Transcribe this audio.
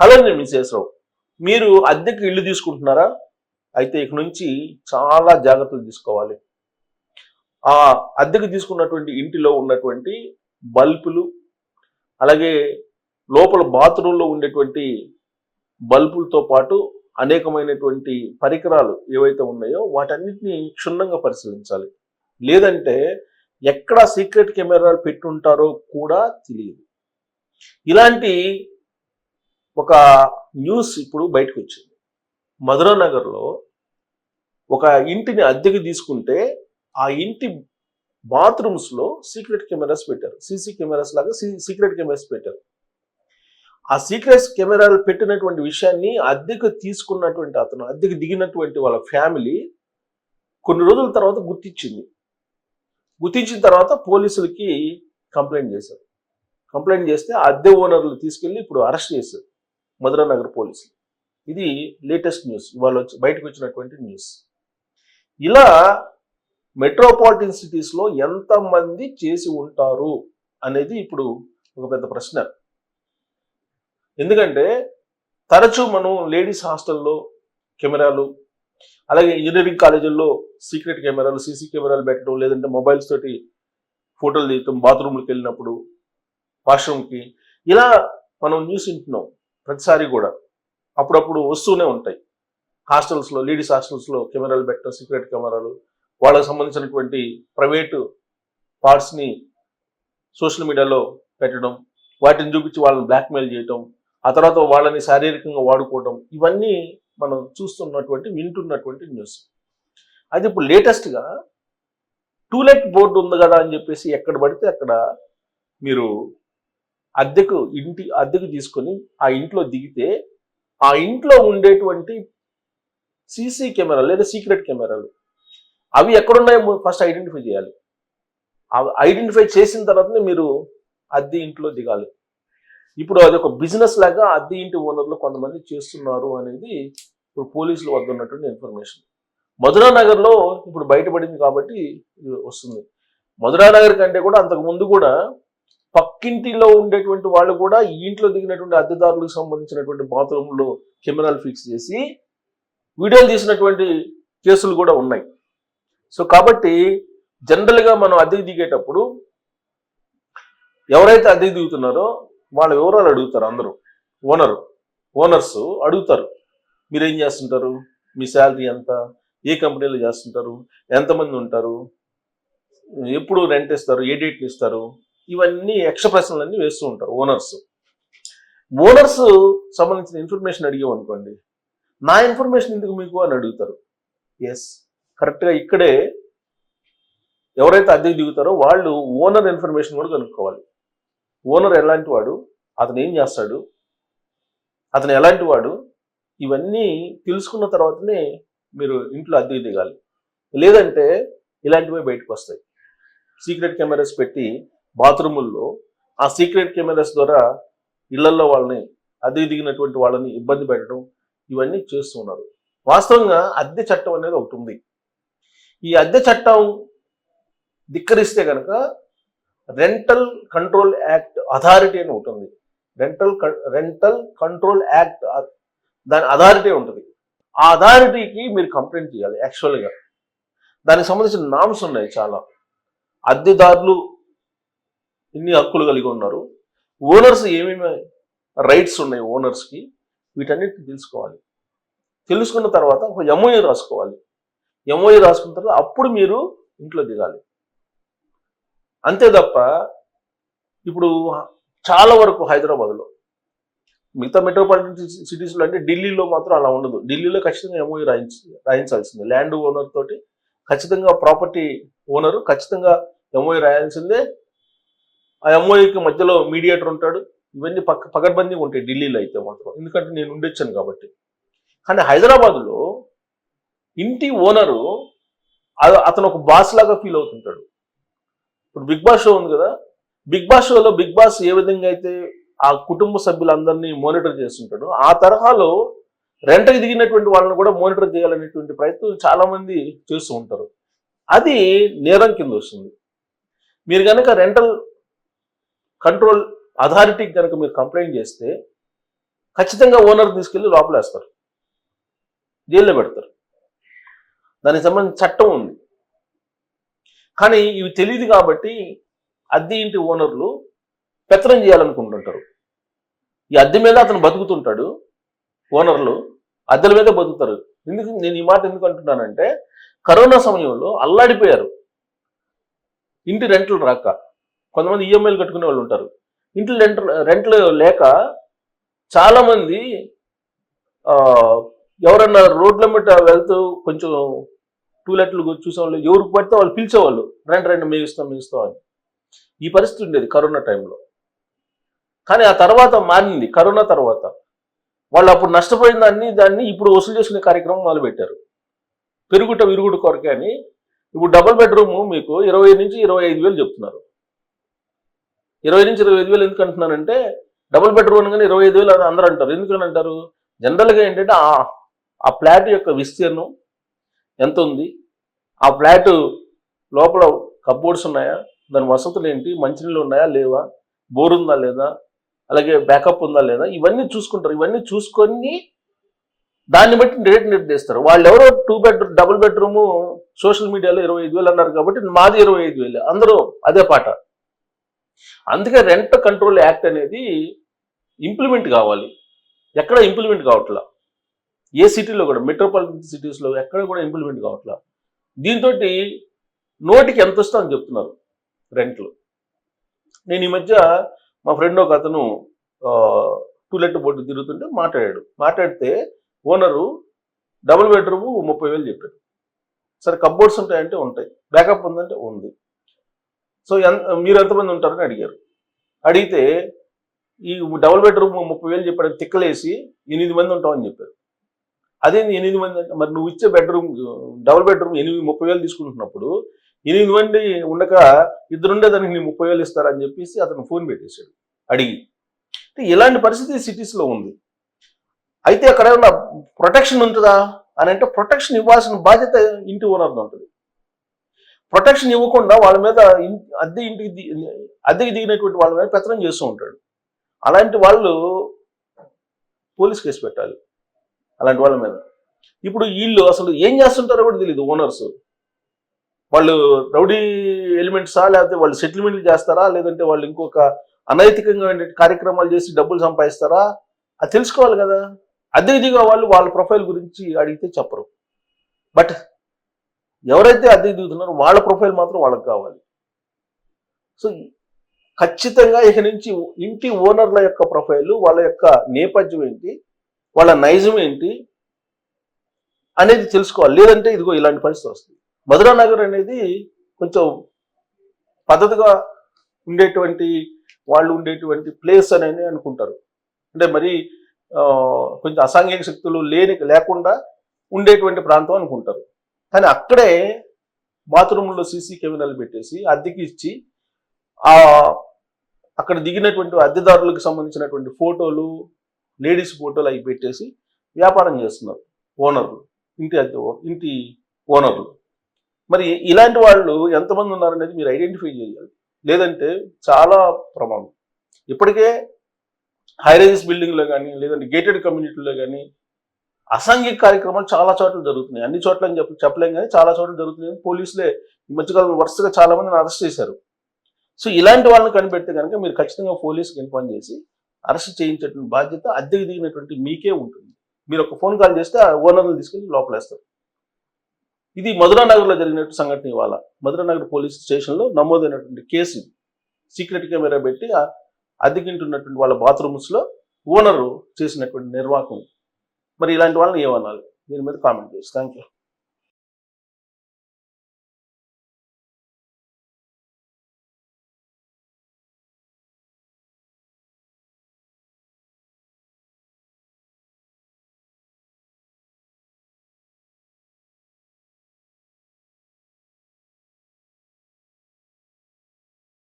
Hello నేను మిసేసరావు మీరు అద్దెకు ఇల్లు తీసుకుంటున్నారా? అయితే ఇక నుంచి చాలా జాగ్రత్తలు తీసుకోవాలి. ఆ అద్దెకు తీసుకున్నటువంటి ఇంటిలో ఉన్నటువంటి బల్బులు అలాగే లోపల బాత్రూంలో ఉండేటువంటి బల్బులతో పాటు అనేకమైనటువంటి పరికరాలు ఏవైతే ఉన్నాయో వాటన్నిటిని క్షుణ్ణంగా పరిశీలించాలి. లేదంటే ఎక్కడ సీక్రెట్ కెమెరాలు పెట్టుంటారో కూడా తెలియదు. ఇలాంటి ఒక న్యూస్ ఇప్పుడు బయటకు వచ్చింది మధురా నగర్లో ఒక ఇంటిని అద్దెకి తీసుకుంటే ఆ ఇంటి బాత్రూమ్స్లో సీక్రెట్ కెమెరాస్ పెట్టారు. సీసీ కెమెరాస్ లాగా సీక్రెట్ కెమెరాస్ పెట్టారు. ఆ సీక్రెట్ కెమెరాలు పెట్టినటువంటి విషయాన్ని అద్దెకు తీసుకున్నటువంటి అతను అద్దెకు దిగినటువంటి వాళ్ళ ఫ్యామిలీ కొన్ని రోజుల తర్వాత గుర్తించింది. గుర్తించిన తర్వాత పోలీసులకి కంప్లైంట్ చేశారు. కంప్లైంట్ చేస్తే అద్దె ఓనర్లు తీసుకెళ్ళి ఇప్పుడు అరెస్ట్ చేశారు. మధురా నగర్ పోలీసులు. ఇది లేటెస్ట్ న్యూస్ ఇవాళ వచ్చి బయటకు వచ్చినటువంటి న్యూస్ ఇలా మెట్రోపాలిటన్ సిటీస్లో ఎంతమంది చేసి ఉంటారు అనేది ఇప్పుడు ఒక పెద్ద ప్రశ్న. ఎందుకంటే తరచూ మనం లేడీస్ హాస్టల్లో కెమెరాలు అలాగే ఇంజనీరింగ్ కాలేజీల్లో సీక్రెట్ కెమెరాలు సీసీ కెమెరాలు పెట్టడం లేదంటే మొబైల్స్ తోటి ఫోటోలు తీయటం బాత్రూమ్కి వెళ్ళినప్పుడు వాష్రూమ్కి ఇలా మనం న్యూస్ వింటున్నాం. ప్రతిసారి కూడా అప్పుడప్పుడు వస్తూనే ఉంటాయి. హాస్టల్స్లో లేడీస్ హాస్టల్స్లో కెమెరాలు పెట్టడం సీక్రెట్ కెమెరాలు వాళ్ళకి సంబంధించినటువంటి ప్రైవేటు పార్ట్స్ని సోషల్ మీడియాలో పెట్టడం వాటిని చూపించి వాళ్ళని బ్లాక్మెయిల్ చేయటం ఆ తర్వాత వాళ్ళని శారీరకంగా వాడుకోవటం ఇవన్నీ మనం చూస్తున్నటువంటి వింటున్నటువంటి న్యూస్. అది ఇప్పుడు లేటెస్ట్గా టూలెట్ బోర్డు ఉంది కదా అని చెప్పేసి ఎక్కడ పడితే అక్కడ మీరు అద్దెకు ఇంటి అద్దెకు తీసుకొని ఆ ఇంట్లో దిగితే ఆ ఇంట్లో ఉండేటువంటి సీసీ కెమెరాలు లేదా సీక్రెట్ కెమెరాలు అవి ఎక్కడున్నాయో ఫస్ట్ ఐడెంటిఫై చేయాలి. అవి ఐడెంటిఫై చేసిన తర్వాతనే మీరు అద్దె ఇంట్లో దిగాలి. ఇప్పుడు అది ఒక బిజినెస్ లాగా అద్దె ఇంటి ఓనర్లు కొంతమంది చేస్తున్నారు అనేది ఇప్పుడు పోలీసుల వద్ద ఉన్నటువంటి ఇన్ఫర్మేషన్. మధురా నగర్లో ఇప్పుడు బయటపడింది కాబట్టి వస్తుంది. మధురా నగర్ కంటే కూడా అంతకు ముందు కూడా పక్కింటిలో ఉండేటువంటి వాళ్ళు కూడా ఈ ఇంట్లో దిగినటువంటి అద్దెదారులకు సంబంధించినటువంటి బాత్రూంలో కెమెరాలు ఫిక్స్ చేసి వీడియోలు తీసినటువంటి కేసులు కూడా ఉన్నాయి. సో కాబట్టి జనరల్గా మనం అద్దెకి దిగేటప్పుడు ఎవరైతే అద్దెకి దిగుతున్నారో వాళ్ళ వివరాలు అడుగుతారు అందరూ. ఓనరు ఓనర్స్ అడుగుతారు. మీరేం చేస్తుంటారు? మీ శాలరీ ఎంత? ఏ కంపెనీలో చేస్తుంటారు? ఎంతమంది ఉంటారు? ఎప్పుడు రెంట్ ఇస్తారు? ఏ డేట్ ఇస్తారు? ఇవన్నీ ఎక్స్ట్రా ప్రశ్నలన్నీ వేస్తూ ఉంటారు ఓనర్స్. ఓనర్స్ సంబంధించిన ఇన్ఫర్మేషన్ అడిగాం అనుకోండి నా ఇన్ఫర్మేషన్ ఎందుకు మీకు అని అడుగుతారు. ఎస్ కరెక్ట్గా ఇక్కడే ఎవరైతే అద్దెకు దిగుతారో వాళ్ళు ఓనర్ ఇన్ఫర్మేషన్ కూడా కనుక్కోవాలి. ఓనర్ ఎలాంటి వాడు అతను ఏం చేస్తాడు అతను ఎలాంటి వాడు ఇవన్నీ తెలుసుకున్న తర్వాతనే మీరు ఇంట్లో అద్దెకు దిగాలి. లేదంటే ఇలాంటివే బయటకు వస్తాయి. సీక్రెట్ కెమెరాస్ పెట్టి బాత్రూముల్లో ఆ సీక్రెట్ కెమెరాస్ ద్వారా ఇళ్ళలో వాళ్ళని అద్దె దిగినటువంటి వాళ్ళని ఇబ్బంది పెట్టడం ఇవన్నీ చేస్తున్నారు వాస్తవంగా అద్దె చట్టం అనేది ఒకటి ఉంది. ఈ అద్దె చట్టం ధిక్కరిస్తే కనుక రెంటల్ కంట్రోల్ యాక్ట్ అథారిటీ అని ఉంటుంది రెంటల్ రెంటల్ కంట్రోల్ యాక్ట్ దాని అథారిటీ ఉంటుంది. ఆ అథారిటీకి మీరు కంప్లైంట్ చేయాలి యాక్చువల్గా దానికి సంబంధించిన నామ్స్ ఉన్నాయి చాలా. అద్దెదారులు ఇన్ని హక్కులు కలిగి ఉన్నారు. ఓనర్స్ ఏమేమి రైట్స్ ఉన్నాయి ఓనర్స్కి వీటన్నిటిని తెలుసుకోవాలి. తెలుసుకున్న తర్వాత ఒక ఎంఓఏ రాసుకోవాలి. ఎంఓఏ రాసుకున్న తర్వాత అప్పుడు మీరు ఇంట్లో దిగాలి. అంతే తప్ప ఇప్పుడు చాలా వరకు హైదరాబాద్లో మిగతా మెట్రోపాలిటన్ సిటీస్లో అంటే ఢిల్లీలో మాత్రం అలా ఉండదు. ఢిల్లీలో ఖచ్చితంగా ఎంఓఈ రాయించి రాయించాల్సిందే. ల్యాండ్ ఓనర్ తోటి ఖచ్చితంగా ప్రాపర్టీ ఓనరు ఖచ్చితంగా ఎంఓఈ రాయాల్సిందే. ఆ ఎంఓఏకి మధ్యలో మీడియేటర్ ఉంటాడు. ఇవన్నీ పక్క పగడ్బందీగా ఉంటాయి ఢిల్లీలో అయితే మాత్రం. ఎందుకంటే నేను ఉండొచ్చాను కాబట్టి. కానీ హైదరాబాద్లో ఇంటి ఓనరు అతను ఒక బాస్ లాగా ఫీల్ అవుతుంటాడు. ఇప్పుడు బిగ్ బాస్ షో ఉంది కదా. బిగ్ బాస్ షోలో బిగ్ బాస్ ఏ విధంగా అయితే ఆ కుటుంబ సభ్యులందరినీ మానిటర్ చేస్తుంటాడు ఆ తరహాలో రెంటకి దిగినటువంటి వాళ్ళని కూడా మానిటర్ చేయాలనేటువంటి ప్రయత్నం చాలామంది చేస్తూ ఉంటారు. అది నేరం కింద వస్తుంది. మీరు కనుక రెంటల్ కంట్రోల్ అథారిటీకి కనుక మీరు కంప్లైంట్ చేస్తే ఖచ్చితంగా ఓనర్ తీసుకెళ్ళి లోపలేస్తారు. జైల్లో పెడతారు. దానికి సంబంధించిన చట్టం ఉంది. కానీ ఇవి తెలియదు కాబట్టి అద్దె ఇంటి ఓనర్లు పెత్తనం చేయాలనుకుంటుంటారు. ఈ అద్దె మీద అతను బతుకుతుంటాడు ఓనర్లు అద్దెల మీద బతుకుతారు. ఎందుకు నేను ఈ మాట ఎందుకు అంటున్నానంటే కరోనా సమయంలో అల్లాడిపోయారు. ఇంటి రెంట్లు రాక. కొంతమంది ఈఎంఐలు కట్టుకునే వాళ్ళు ఉంటారు. ఇంట్లో రెంట్ రెంట్లు లేక చాలామంది ఎవరన్నా రోడ్ల మీద వెళ్తూ కొంచెం టూలెట్లు చూసేవాళ్ళు ఎవరికి పడితే వాళ్ళు పిలిచేవాళ్ళు రెంట్ రెండు మేము ఇస్తాం మేము ఇస్తాం అని. ఈ పరిస్థితి ఉండేది కరోనా టైంలో. కానీ ఆ తర్వాత మారింది కరోనా తర్వాత. వాళ్ళు అప్పుడు నష్టపోయిన దాన్ని దాన్ని ఇప్పుడు వసూలు చేసుకునే కార్యక్రమం మొదలుపెట్టారు. పెరుగుట విరుగుడు కొరకే అని. ఇప్పుడు డబుల్ బెడ్రూమ్ మీకు ఇరవై నుంచి ఇరవై ఐదు వేలు చెప్తున్నారు. ఇరవై నుంచి ఇరవై ఐదు వేలు ఎందుకు అంటున్నానంటే డబుల్ బెడ్రూమ్ అనగానే ఇరవై ఐదు వేలు అందరూ అంటారు. ఎందుకని అంటారు? జనరల్గా ఏంటంటే ఆ ఫ్లాట్ యొక్క విస్తీర్ణం ఎంత ఉంది? ఆ ఫ్లాట్ లోపల కప్బోర్డ్స్ ఉన్నాయా? దాని వసతులు ఏంటి? మంచినీళ్ళు ఉన్నాయా? లేవా? బోర్ ఉందా? లేదా? అలాగే బ్యాకప్ ఉందా? లేదా? ఇవన్నీ చూసుకుంటారు. ఇవన్నీ చూసుకొని దాన్ని బట్టి రేట్ నిర్ణయిస్తారు వాళ్ళు ఎవరో two bedroom double bedroom social మీడియాలో ఇరవై ఐదు వేలు అన్నారు కాబట్టి మాది ఇరవై ఐదు వేలు. అందరూ అదే పాట. అందుకే రెంట్ కంట్రోల్ యాక్ట్ అనేది ఇంప్లిమెంట్ కావాలి. ఎక్కడ ఇంప్లిమెంట్ కావట్లా? ఏ సిటీలో కూడా మెట్రోపాలిటన్ సిటీస్లో ఎక్కడ కూడా ఇంప్లిమెంట్ కావట్లా? దీంతో నోటికి ఎంత వస్తా అని చెప్తున్నారు రెంట్లు. నేను ఈ మధ్య మా ఫ్రెండ్ ఒక అతను టూలెట్ బోర్డు తిరుగుతుంటే మాట్లాడాడు. మాట్లాడితే ఓనరు డబుల్ బెడ్రూమ్ ముప్పై వేలు చెప్పాడు. సరే కప్బోర్డ్స్ ఉంటాయంటే ఉంటాయి. బ్యాకప్ ఉందంటే ఉంది. సో ఎంత మీరు ఎంతమంది ఉంటారని అడిగారు. అడిగితే ఈ డబుల్ బెడ్రూమ్ ముప్పై వేలు చెప్పాడు తిక్కలేసి ఎనిమిది మంది ఉంటామని చెప్పారు. అదే ఎనిమిది మంది అంటే మరి నువ్వు ఇచ్చే బెడ్రూమ్ డబుల్ బెడ్రూమ్ ఎనిమిది ముప్పై వేలు తీసుకుంటున్నప్పుడు ఎనిమిది మంది ఉండక ఇద్దరు ఉండేదానికి నీ ముప్పై వేలు ఇస్తారని చెప్పేసి అతను ఫోన్ పెట్టేశాడు అడిగి. అంటే ఇలాంటి పరిస్థితి సిటీస్లో ఉంది. అయితే అక్కడ ఏమన్నా ప్రొటెక్షన్ ఉంటుందా? అని అంటే ప్రొటెక్షన్ ఇవ్వాల్సిన బాధ్యత ఇంటి ఓనర్ది ఉంటుంది. ప్రొటెక్షన్ ఇవ్వకుండా వాళ్ళ మీద అద్దె ఇంటికి అద్దెకి దిగినటువంటి వాళ్ళ మీద పెత్తనం చేస్తూ ఉంటాడు. అలాంటి వాళ్ళు పోలీస్ కేసు పెట్టాలి. అలాంటి వాళ్ళ మీద. ఇప్పుడు వీళ్ళు అసలు ఏం చేస్తుంటారో కూడా తెలియదు ఓనర్స్. వాళ్ళు రౌడీ ఎలిమెంట్సా లేకపోతే వాళ్ళు సెటిల్మెంట్లు చేస్తారా లేదంటే వాళ్ళు ఇంకొక అనైతికంగా కార్యక్రమాలు చేసి డబ్బులు సంపాదిస్తారా? అది తెలుసుకోవాలి కదా. అద్దెకి దిగే వాళ్ళు వాళ్ళ ప్రొఫైల్ గురించి అడిగితే చెప్పరు. బట్ ఎవరైతే అద్దె దిగుతున్నారో వాళ్ళ ప్రొఫైల్ మాత్రం వాళ్ళకి కావాలి. సో ఖచ్చితంగా ఇక నుంచి ఇంటి ఓనర్ల యొక్క ప్రొఫైల్ వాళ్ళ యొక్క నేపథ్యం ఏంటి వాళ్ళ నైజం ఏంటి అనేది తెలుసుకోవాలి. లేదంటే ఇదిగో ఇలాంటి పరిస్థితి వస్తుంది. మధురా నగర్ అనేది కొంచెం పద్ధతిగా ఉండేటువంటి వాళ్ళు ఉండేటువంటి ప్లేస్ అనేది అనుకుంటారు. అంటే మరి కొంచెం అసాంఘిక శక్తులు లేని లేకుండా ఉండేటువంటి ప్రాంతం అనుకుంటారు. కానీ అక్కడే బాత్రూంలో సీసీ కెమెరాలు పెట్టేసి అద్దెకి ఇచ్చి ఆ అక్కడ దిగినటువంటి అద్దెదారులకు సంబంధించినటువంటి ఫోటోలు లేడీస్ ఫోటోలు అవి పెట్టేసి వ్యాపారం చేస్తున్నారు ఓనర్లు ఇంటి అద్దె ఇంటి ఓనర్లు. మరి ఇలాంటి వాళ్ళు ఎంతమంది ఉన్నారనేది మీరు ఐడెంటిఫై చేయాలి. లేదంటే చాలా ప్రమాదం. ఇప్పటికే హైరైజెస్ బిల్డింగ్లో కానీ లేదంటే గేటెడ్ కమ్యూనిటీలో కానీ అసాంఘిక కార్యక్రమాలు చాలా చోట్ల జరుగుతున్నాయి. అన్ని చోట్ల అని చెప్పి చెప్పలేం కానీ చాలా చోట్ల జరుగుతున్నాయి. పోలీసులే ఈ మధ్యకాలంలో వరుసగా చాలా మందిని అరెస్ట్ చేశారు. సో ఇలాంటి వాళ్ళని కనిపెడితే కనుక మీరు ఖచ్చితంగా పోలీసుకి ఇన్ఫార్మ్ చేసి అరెస్ట్ చేయించేటువంటి బాధ్యత అద్దెకి దిగినటువంటి మీకే ఉంటుంది. మీరు ఒక ఫోన్ కాల్ చేస్తే ఆ ఓనర్ని తీసుకెళ్ళి లోపలేస్తారు. ఇది మధురానగర్లో జరిగినట్టు సంఘటన ఇవాళ. మధురానగర్ పోలీస్ స్టేషన్లో నమోదైనటువంటి కేసు సీక్రెట్ కెమెరా పెట్టి అద్దెకింటున్నటువంటి వాళ్ళ బాత్రూమ్స్లో ఓనరు చేసినటువంటి నిర్వాహకం మరి ఇలాంటి వాళ్ళని ఏమనాలి? దీని మీద కామెంట్ చేసి థ్యాంక్ యూ